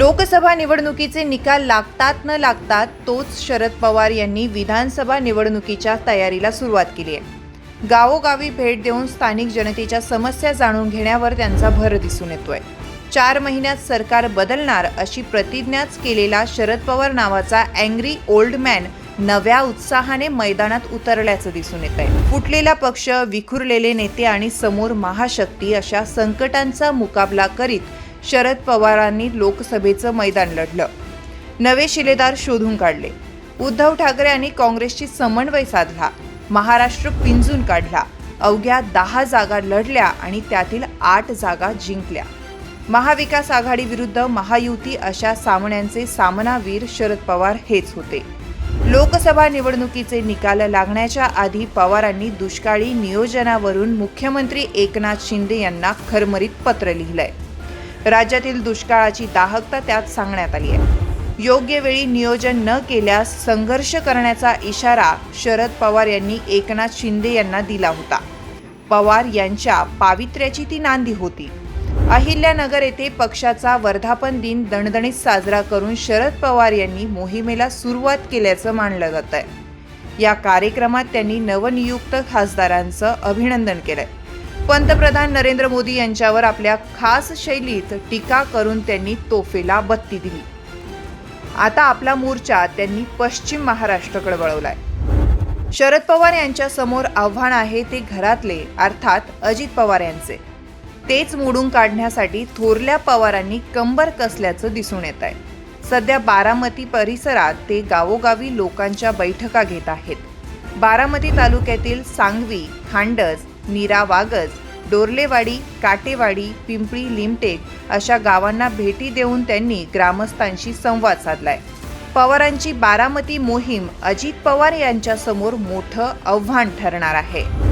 लोकसभा निवडणुकीचे निकाल लागतात न लागतात तोच शरद पवार यांनी विधानसभा निवडणुकीच्या तयारीला सुरुवात केली आहे. गावोगावी भेट देऊन स्थानिक जनतेच्या समस्या जाणून घेण्यावर त्यांचा भर दिसून येतोय. चार महिन्यात सरकार बदलणार अशी प्रतिज्ञाच केलेला शरद पवार नावाचा अँग्री ओल्ड मॅन नव्या उत्साहाने मैदानात उतरल्याचं दिसून येत आहे फुटलेला पक्ष विखुरलेले नेते आणि समोर महाशक्ती अशा संकटांचा मुकाबला करीत शरद पवारांनी लोकसभेचं मैदान लढलं. नवे शिलेदार शोधून काढले. उद्धव ठाकरे आणि काँग्रेसची समन्वय साधला. महाराष्ट्र पिंजून काढला. अवघ्या दहा जागा लढल्या आणि त्यातील आठ जागा जिंकल्या. महाविकास आघाडी विरुद्ध महायुती अशा सामन्यांचे सामनावीर शरद पवार हेच होते. लोकसभा निवडणुकीचे निकाल लागण्याच्या आधी पवारांनी दुष्काळी नियोजनावरून मुख्यमंत्री एकनाथ शिंदे यांना खरमरीत पत्र लिहिलंय. राज्यातील दुष्काळाची दाहकता त्यात सांगण्यात आली आहे. योग्य वेळी नियोजन न केल्यास संघर्ष करण्याचा इशारा शरद पवार यांनी एकनाथ शिंदे यांना दिला होता. पवार यांच्या पावित्र्याची ती नांदी होती. अहिल्यानगर येथे पक्षाचा वर्धापन दिन दणदणीत साजरा करून शरद पवार यांनी मोहिमेला सुरुवात केल्याचं मानलं जात आहे या कार्यक्रमात त्यांनी नवनियुक्त खासदारांचं अभिनंदन केलंय. पंतप्रधान नरेंद्र मोदी यांच्यावर आपल्या खास शैलीत टीका करून त्यांनी तोफेला बत्ती दिली. आता आपला मोर्चा त्यांनी पश्चिम महाराष्ट्राकडे वळवलाय. शरद पवार यांच्या समोर आव्हान आहे ते घरातले अर्थात अजित पवार यांचे. तेच मोडून काढण्यासाठी थोरल्या पवारांनी कंबर कसल्याचं दिसून येत आहे. सध्या बारामती परिसरात ते गावोगावी लोकांच्या बैठका घेत आहेत. बारामती तालुक्यातील सांगवी खांडज नीरा वागज डोरलेवाडी काटेवाडी पिंपळी लिमटेक अशा गावांना भेटी देऊन त्यांनी ग्रामस्थांशी संवाद साधलाय. पवारांची बारामती मोहीम अजित पवार यांच्यासमोर मोठं आव्हान ठरणार आहे.